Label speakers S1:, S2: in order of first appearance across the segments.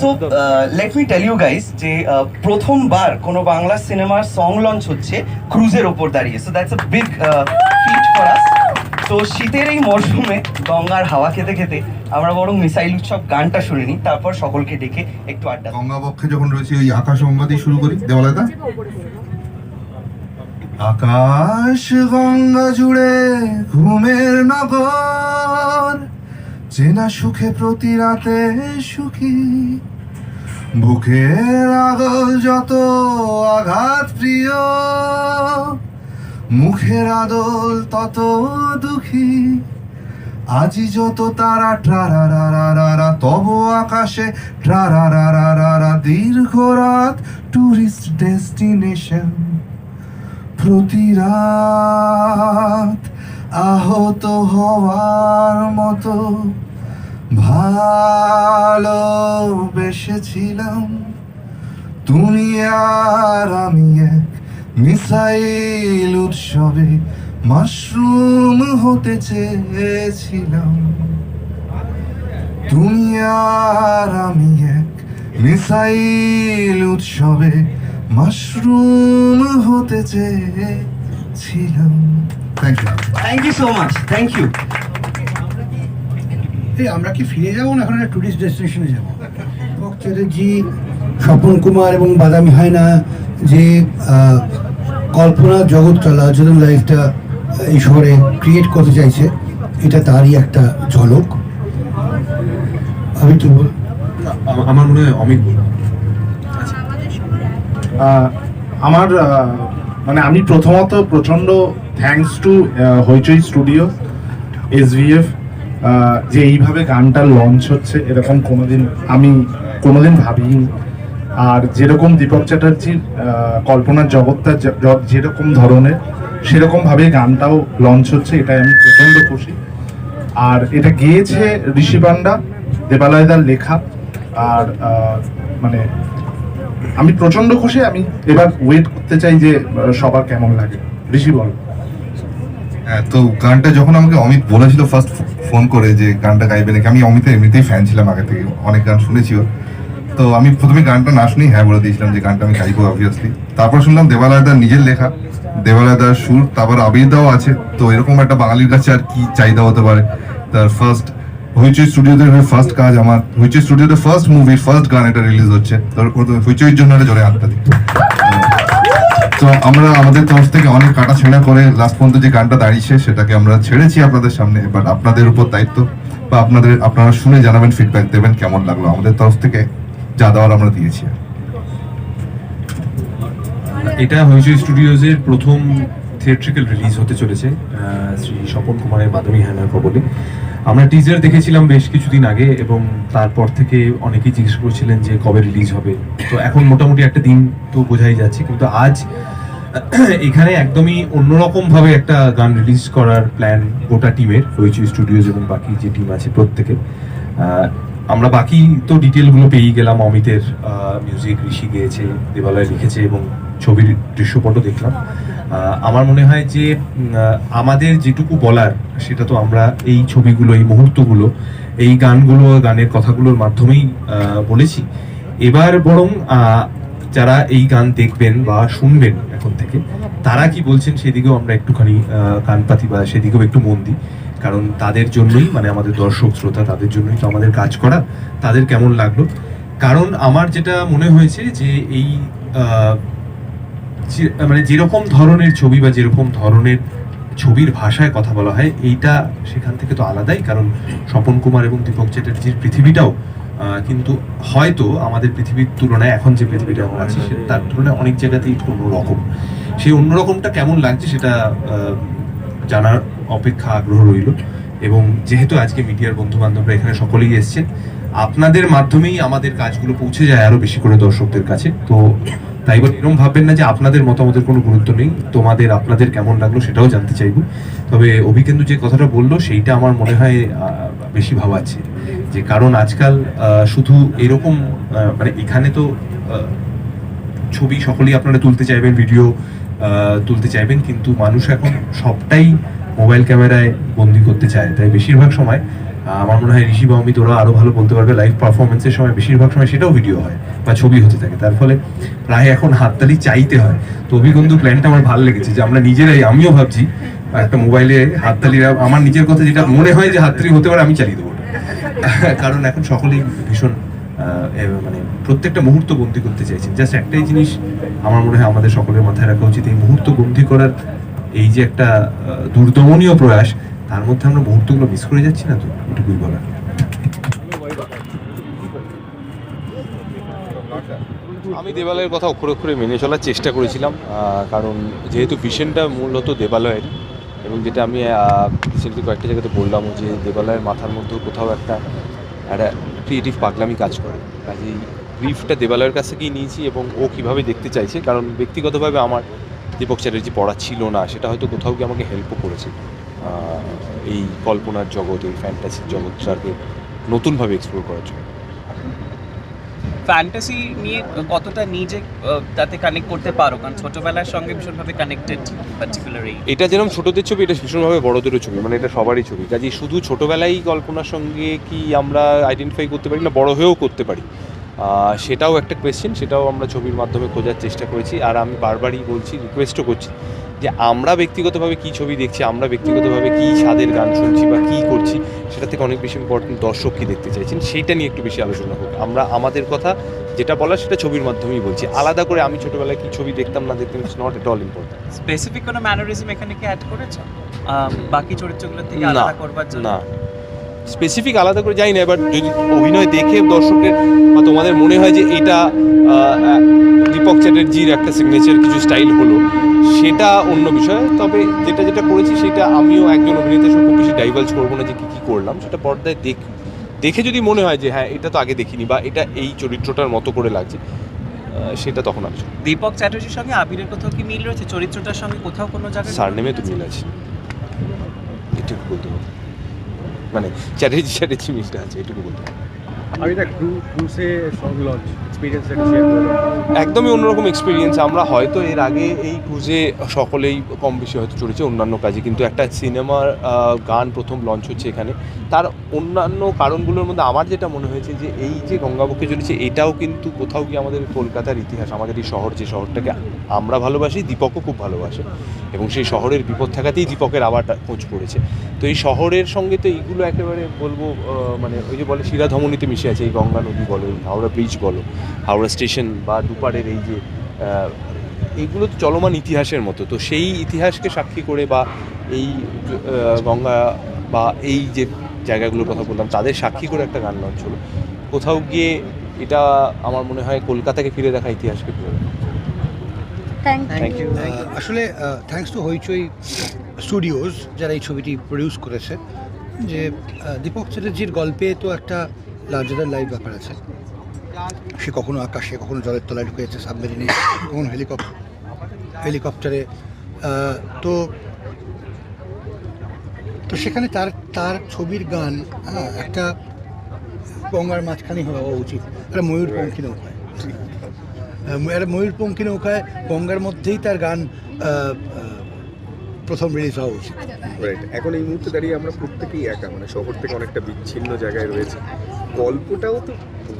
S1: So let me tell you guys যে uh, প্রথমবার কোনো বাংলা সিনেমার সং লঞ্চ হচ্ছে ক্রুজের ওপর দাঁড়িয়ে। So that's a big feat for us তো শীতের এই মরশুমে গঙ্গার হাওয়া খেতে খেতে আমরা বরং মিসাইল উৎসব গানটা শুনিনি তারপর সকলকে ডেকে একটু আড্ডা দিই।
S2: গঙ্গাবক্ষে যখন রয়েছে ওই আকাশ গঙ্গা দিয়ে শুরু করি। দেওয়ালয়দা আকাশ গঙ্গা জুড়ে ঘুমের নগর। চেনা সুখে প্রতি রাতে সুখী। বুকের আগল যত আঘাত প্রিয়, মুখের আদল তত দুঃখী। আজি যত তারা ট্রারা তব আকাশে ট্রারা দীর্ঘ রাত টুরিস্ট ডেস্টিনেশন প্রতি রাত আহত হওয়ার মতো ভালোবেসেছিলাম তুমি আর আমি এক মিসাইল উৎসবে মাশরুম হতে চেয়েছিলাম। তুমি আর আমি এক মিসাইল উৎসবে মাশরুম হতে চেয়েছিলাম। Thank you
S1: thank you so much thank you
S3: এই আমরা কি ফিরে যাব না এখন একটা টুরিস্ট ডেস্টিনেশনে যাব? চ্যাটার্জি স্বপন কুমার এবং বাদামি হায়না যে কল্পনা জগৎতলা যেরকম লাইফটা এই শহরে ক্রিয়েট করতে চাইছে এটা তারই একটা ঝলক। আমি তো বল।
S4: আমার মনে হয় অমিত বলবে।
S5: আহ, আমার মানে আমি প্রথমত প্রচণ্ড thanks to Hoichoi studio SVF যে এইভাবে গানটা লঞ্চ হচ্ছে, এরকম কোনোদিন আমি কোনোদিন ভাবিনি। আর যেরকম দীপক চ্যাটার্জির কল্পনার জগৎটা যেরকম ধরনের সেরকম ভাবে গানটাও লঞ্চ হচ্ছে, এটাই আমি প্রচণ্ড খুশি। আর এটা গেয়েছে ঋষি পান্ডা দেবালয়দার লেখা। আর মানে আমি প্রচণ্ড খুশি, আমি এবার ওয়েট করতে চাই যে সবার কেমন লাগে। ঋষি বল।
S2: হ্যাঁ তো গানটা যখন আমাকে অমিত বলেছিল ফার্স্ট ফোন করে যে গানটা গাইবে নাকি, আমি অমিতের এমনিতেই ফ্যান ছিলাম আগে থেকে, অনেক গান শুনেছি তো আমি প্রথমে গানটা না শুনেই হ্যাঁ বলে দিয়েছিলাম যে গানটা আমি গাইবো অবভিয়াসলি তারপর শুনলাম দেবালয়দার নিজের লেখা, দেবালয়দার সুর, তারপর আবিরদাও আছে। তো এরকম একটা বাঙালির কাছে আর কি চাহিদা হতে পারে? তার ফার্স্ট হইচই স্টুডিওতে ফার্স্ট কাজ আমার হইচই স্টুডিওতে ফার্স্ট মুভি ফার্স্ট গান এটা রিলিজ হচ্ছে। তো হইচইয়ের জন্য একটা জোরে হাতটা দিই। তো আমরা আমাদের তরফ থেকে অনেক কাটা ছেঁড়া করে লাস্ট পর্যন্ত যে গানটা দাঁড়িয়েছে, সেটাকে আমরা ছেড়েছি আপনাদের সামনে বাট আপনাদের উপর দায়িত্ব বা আপনাদের, আপনারা শুনে জানাবেন ফিডব্যাক দেবেন কেমন লাগল। আমাদের তরফ থেকে যা দেওয়ার আমরা দিয়েছি।
S4: এটা হইচই স্টুডিওজের প্রথম থিয়েট্রিক্যাল রিলিজ হতে চলেছে শ্রী স্বপন কুমারের মাধবী হ্যানার কবলে। আমরা টিজার দেখেছিলাম বেশ কিছুদিন আগে এবং তারপর থেকে অনেকেই জিজ্ঞেস করছিলেন যে কবে রিলিজ হবে। তো এখন মোটামুটি একটা দিন তো বোঝাই যাচ্ছে। কিন্তু আজ এখানে একদমই অন্যরকম ভাবে একটা গান রিলিজ করার প্ল্যান গোটা টিমের হইচই স্টুডিওজ এবং বাকি যে টিম আছে প্রত্যেকে আমরা বাকি তো ডিটেলগুলো পেয়েই গেলাম। অমিতের মিউজিক ঋষি গেয়েছে, দেবালয় লিখেছে এবং ছবির দৃশ্যপটও দেখলাম। আমার মনে হয় যে আমাদের যেটুকু বলার, সেটা তো আমরা এই ছবিগুলো, এই মুহূর্তগুলো, এই গানগুলো, গানের কথাগুলোর মাধ্যমেই বলেছি। এবার বরং যারা এই গান দেখবেন বা শুনবেন এখন থেকে, তারা কি বলছেন সেদিকেও আমরা একটুখানি কান পাতি বা সেদিকেও একটু মন দিই। কারণ তাদের জন্যই মানে আমাদের দর্শক, শ্রোতা, তাদের জন্যই তো আমাদের কাজ করা, তাদের কেমন লাগল? কারণ আমার যেটা মনে হয়েছে যে এই মানে যেরকম ধরনের ছবি বা যেরকম ধরনের ছবির ভাষায় কথা বলা হয়, এইটা সেখান থেকে তো আলাদাই। কারণ স্বপন কুমার এবং দীপক চ্যাটার্জির পৃথিবীটাও কিন্তু হয়তো আমাদের পৃথিবীর তুলনায় এখন যে পৃথিবীটা আছে তার তুলনায় অনেক জায়গাতেই অন্যরকম। সেই অন্যরকমটা কেমন লাগছে সেটা জানার অপেক্ষা আগ্রহ রইল। এবং যেহেতু আজকে মিডিয়ার বন্ধু বান্ধবরা এখানে সকলেই এসছেন, আপনাদের মাধ্যমেই আমাদের কাজগুলো পৌঁছে যায় আরও বেশি করে দর্শকদের কাছে। তো তাই বলে এরকম ভাববেন না যে আপনাদের মতামতের কোনো গুরুত্ব নেই। তোমাদের, আপনাদের কেমন লাগল সেটাও জানতে চাইব। তবে অভিকেন্দু যে কথাটা বলল, সেইটা আমার মনে হয় বেশি ভাবাচ্ছে যে কারণ আজকাল শুধু এরকম মানে এখানে তো ছবি সকলেই আপনারা তুলতে চাইবেন, ভিডিও তুলতে চাইবেন, কিন্তু মানুষ এখন সবটাই মোবাইল ক্যামেরায় বন্দি করতে চায়। তাই বেশিরভাগ সময়
S6: আমার মনে হয় ঋষি বা অমিত, ওরা আরও ভালো বলতে পারবে। লাইভ পারফরমেন্সের সময় বেশিরভাগ সময় সেটাও ভিডিও হয় বা ছবি হতে থাকে। তার ফলে প্রায় এখন হাততালি চাইতে হয়। তো অভিবন্ধু প্ল্যানটা আমার ভালো লেগেছে যে আমরা নিজেরাই, আমিও ভাবছি, একটা মোবাইলে হাততালিরা আমার নিজের কথা যেটা মনে হয় যে হাততালি হতে পারে, আমি চালিয়ে দেবো। কারণ এখন সকলেই ভীষণ মানে প্রত্যেকটা মুহূর্ত বন্দি করতে চাইছেন। জাস্ট একটাই জিনিস আমার মনে হয় আমাদের সকলের মাথায় রাখা উচিত, এই মুহূর্ত বন্দি করার এই যে একটা দুর্দমনীয় প্রয়াস তার মধ্যে আমরা মুহূর্তগুলো মিস করে যাচ্ছি না তো? এটুকুই বলা
S4: আমি দেবালয়ের কথা অক্ষরে অক্ষরে মেনে চলার চেষ্টা করেছিলাম কারণ যেহেতু ভিশনটা মূলত দেবালয়ের, এবং যেটা আমি রিসেন্টলি কয়েকটা জায়গাতে বললাম যে দেবালয়ের মাথার মধ্যেও কোথাও একটা একটা ক্রিয়েটিভ পাগলামি কাজ করে। কাজেই ব্রিফটা দেবালয়ের কাছ থেকেই নিয়েছি এবং ও কীভাবে দেখতে চাইছে, কারণ ব্যক্তিগতভাবে আমার দীপক চ্যাটার্জি পড়া ছিল না, সেটা হয়তো কোথাও গিয়ে আমাকে হেল্পও করেছে। এই কল্পনার জগৎ এই ফ্যান্টাসির জগৎটাকে নতুনভাবে এক্সপ্লোর করার জন্য।
S7: ফ্যান্টাসি নিয়ে কতটা নিজে তাতে কানেক্ট করতে পারো? কারণ ছোটবেলার সঙ্গে ভীষণভাবে কানেক্টেড পার্টিকুলার এই
S4: এটা যেরকম ছোটদের ছবি এটা ভীষণভাবে বড়দেরও ছবি মানে এটা সবারই ছবি। কাজে শুধু ছোটবেলায় কল্পনার সঙ্গে কি আমরা আইডেন্টিফাই করতে পারি না বড় হয়েও করতে পারি। সেটাও একটা কোয়েশ্চেন সেটাও আমরা ছবির মাধ্যমে খোঁজার চেষ্টা করেছি। আর আমি বারবারই বলছি রিকোয়েস্টও করছি যে আমরা ব্যক্তিগতভাবে কী ছবি দেখছি আমরা ব্যক্তিগতভাবে কী স্বাদের গান শুনছি বা কী করছি সেটা থেকে অনেক বেশি ইম্পর্টেন্ট দর্শক কী দেখতে চাইছেন। সেইটা নিয়ে একটু বেশি আলোচনা হোক। আমরা আমাদের কথা যেটা বলার সেটা ছবির মাধ্যমেই বলছি। আলাদা করে আমি ছোটবেলায় কী ছবি দেখতাম না দেখতাম it's not at all important
S7: specific কোনো ম্যানারিজম এখানে কি অ্যাড করেছ? বাকি চরিত্রগুলো থেকে
S4: না,
S7: আলাদা করবার জন্য?
S4: না। স্পেসিফিক আলাদা করে যাই না এবার যদি অভিনয় দেখে দর্শকের বা তোমাদের মনে হয় যে এটা দীপক চ্যাটার্জির একটা সিগনেচার কিছু স্টাইল হলো সেটা অন্য বিষয় তবে যেটা যেটা করেছি সেটা আমিও একজন অভিনেতা হিসেবে খুব বেশি ডাইভালজ করব না যে কী কী করলাম সেটা পর্দায় দেখ দেখে যদি মনে হয় যে হ্যাঁ এটা তো আগে দেখিনি বা এটা এই চরিত্রটার মতো করে লাগছে সেটা তখন আলোচনা
S7: দীপক চ্যাটার্জির সঙ্গে আবিরের কোথাও কি মিল রয়েছে? চরিত্রটার সঙ্গে কোথাও কোনো জায়গায়
S4: সার নেমে তো মিল আছে? এটুকু বলতে মানে চ্যাটার্জি চ্যাটার্জি মিলটা আছে এটুকু বলতে
S8: এক্সপিরিয়েন্স
S4: একদমই অন্যরকম এক্সপিরিয়েন্স আমরা হয়তো এর আগে এই ক্রুজে সকলেই কম বেশি হয়তো চড়েছে, অন্যান্য কাজে। কিন্তু একটা সিনেমার গান প্রথম লঞ্চ হচ্ছে এখানে। তার অন্যান্য কারণগুলোর মধ্যে আমার যেটা মনে হয়েছে যে, এই যে গঙ্গাবক্ষে চলেছে, এটাও কিন্তু কোথাও গিয়ে আমাদের কলকাতার ইতিহাস, আমাদের এই শহর, যে শহরটাকে আমরা ভালোবাসি, দীপকও খুব ভালোবাসে। এবং সেই শহরের বিপদ থাকাতেই দীপকের আবার খোঁজ পড়েছে তো এই শহরের সঙ্গে তো এইগুলো একেবারে বলব মানে ওই যে বলে শিরা ধমনীতে মিশে আছে এই গঙ্গা নদী বলো এই হাওড়া ব্রিজ বলো হাওড়া স্টেশন বা দুপারের এই যে এইগুলো তো চলমান ইতিহাসের মতো। তো সেই ইতিহাসকে সাক্ষী করে বা এই গঙ্গা বা এই যে জায়গাগুলোর কথা বললাম তাদের সাক্ষী করে একটা গান লঞ্চ হলো। কোথাও গিয়ে এটা আমার মনে হয় কলকাতাকে ফিরে দেখা ইতিহাসকে ফিরে দেখা।
S3: আহ, আসলে থ্যাঙ্কস টু হইচই স্টুডিওজ যারা এই ছবিটি প্রডিউস করেছে যে দীপক চ্যাটার্জির গল্পে তো একটা লার্জার লাইভ ব্যাপার আছে। সে কখনো আকাশে, কখনো জলের তলায় ঢুকেছে সাবমেরিনে, কখনো হেলিকপ্টার। হেলিকপ্টারে তো তো সেখানে তার তার ছবির গান হ্যাঁ একটা গঙ্গার মাঝখানে হওয়া উচিত। একটা ময়ূরপঙ্খী নৌকায়। একটা ময়ূরপঙ্খী নৌকায় গঙ্গার মধ্যেই তার গান প্রথম রিলিজ হওয়া উচিত।
S9: রাইট এখন এই মুহূর্তে দাঁড়িয়ে আমরা প্রত্যেকেই একা মানে শহর থেকে অনেকটা বিচ্ছিন্ন জায়গায় রয়েছে। গল্পটাও তো,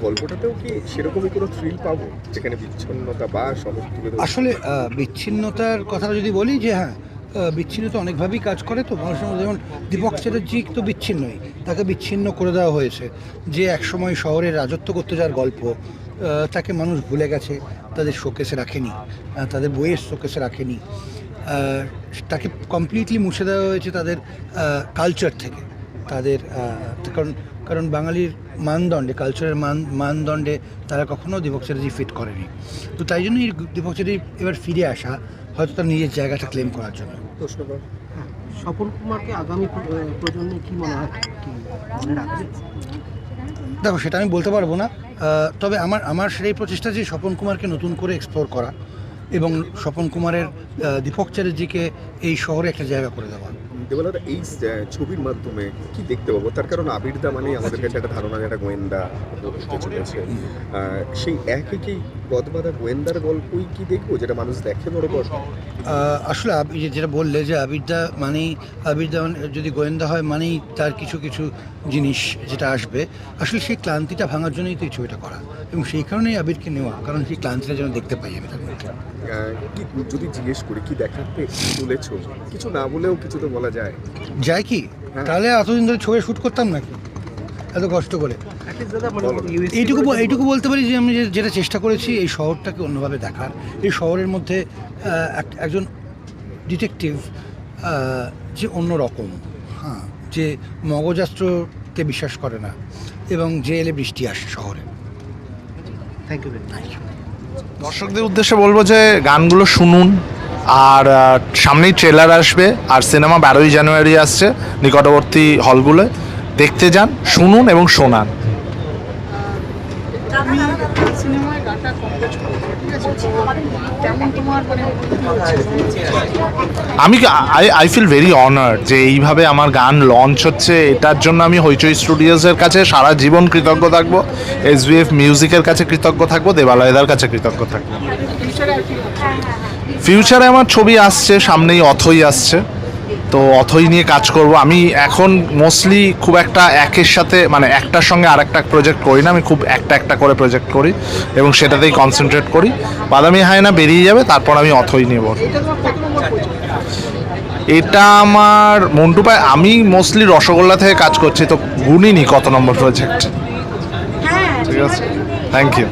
S9: গল্পটাতেও কি সেরকমই কোনো থ্রিল পাবো? যেখানে বিচ্ছিন্নতা বা শহর তুলে
S3: আসলে বিচ্ছিন্নতার কথাটা যদি বলি যে হ্যাঁ বিচ্ছিন্নতা অনেকভাবেই কাজ করে তো, মানুষের মধ্যে যেমন দীপক চ্যাটার্জি তো বিচ্ছিন্নই, তাকে বিচ্ছিন্ন করে দেওয়া হয়েছে। যে একসময় শহরে রাজত্ব করতে যাওয়ার গল্প তাকে মানুষ ভুলে গেছে, তাদের শোকেসে রাখেনি তাদের বইয়ের শোকেসে রাখেনি। তাকে কমপ্লিটলি মুছে দেওয়া হয়েছে তাদের কালচার থেকে। তাদের কারণ কারণ বাঙালির মানদণ্ডে কালচারের মান মানদণ্ডে তারা কখনো দীপক চ্যাটার্জি ফিট করেনি। তো তাই জন্যই দীপক চ্যাটার্জি এবার ফিরে আসা হয়তো তার নিজের জায়গাটা ক্লেম করার জন্য।
S9: প্রশ্ন
S10: কুমারকে আগামী প্রজন্মে কি মনে হয়? কি মনে রাখবে?
S3: দেখো সেটা আমি বলতে পারব না। তবে আমার আমার সেই প্রচেষ্টা যে স্বপন কুমারকে নতুন করে এক্সপ্লোর করা এবং স্বপন কুমারের দীপক চ্যাটার্জিকে এই শহরে একটা জায়গা করে দেওয়া।
S9: দেবালাদা এই ছবির মাধ্যমে কি দেখতে পাবো? তার কারণ আবিরদা মানে আমাদের কাছে একটা ধারণা যে একটা গোয়েন্দা চলেছে। সেই একই কি গদবাদা গোয়েন্দার গল্পই কি দেখব যেটা মানুষ দেখে বড় গল্প
S3: আসলে যেটা বললে যে আবিরদা মানেই আবিরদা মানে যদি গোয়েন্দা হয় মানেই তার কিছু কিছু জিনিস যেটা আসবে। আসলে সেই ক্লান্তিটা ভাঙার জন্যই তো এই ছবিটা করা। এবং সেই কারণেই আবিরকে নেওয়া কারণ সেই ক্লান্তিটা যেন দেখতে পাই আমি তার মধ্যে।
S9: কি যদি জিজ্ঞেস করি কি দেখাতে চলেছ কিছু না বলেও কিছু তো বলা যায়।
S3: যায় কি?
S9: হ্যাঁ।
S3: তাহলে এতদিন ধরে ছবি শ্যুট করতাম নাকি? এত কষ্ট করে।
S10: মানে
S3: এইটুকু এইটুকু বলতে পারি যে আমি যে- যেটা চেষ্টা করেছি এই শহরটাকে অন্যভাবে দেখার। এই শহরের মধ্যে এক- একজন ডিটেকটিভ যে অন্য রকম হ্যাঁ যে মগজাস্ত্রকে বিশ্বাস করে না এবং যে এলে বৃষ্টি আসে শহরে।
S10: থ্যাংক ইউ
S5: দর্শকদের উদ্দেশ্যে বলব যে গানগুলো শুনুন, আর সামনেই ট্রেলার আসবে, আর সিনেমা বারোই জানুয়ারি আসছে নিকটবর্তী হলগুলো দেখতে যান, শুনুন এবং শোনান। আমি I I feel very honoured যে এইভাবে আমার গান লঞ্চ হচ্ছে। এটার জন্য আমি হইচই স্টুডিওসের কাছে সারা জীবন কৃতজ্ঞ থাকব। এস মিউজিকের কাছে কৃতজ্ঞ থাকব। দেবালয়দার কাছে কৃতজ্ঞ থাকব। ফিউচারে আমার ছবি আসছে সামনেই অথই আসছে। তো অথই নিয়ে কাজ করব। আমি এখন মোস্টলি খুব একটা একের সাথে মানে একটার সঙ্গে আর একটা প্রজেক্ট করি না। আমি খুব একটা একটা করে প্রজেক্ট করি এবং সেটাতেই কনসেন্ট্রেট করি। বাদামি হায়না বেরিয়ে যাবে তারপর আমি অথই নেব। এটা আমার মন্টু পায় আমি মোস্টলি রসগোল্লা থেকে কাজ করছি তো গুনিনি কত নম্বর প্রজেক্ট ঠিক আছে। Thank you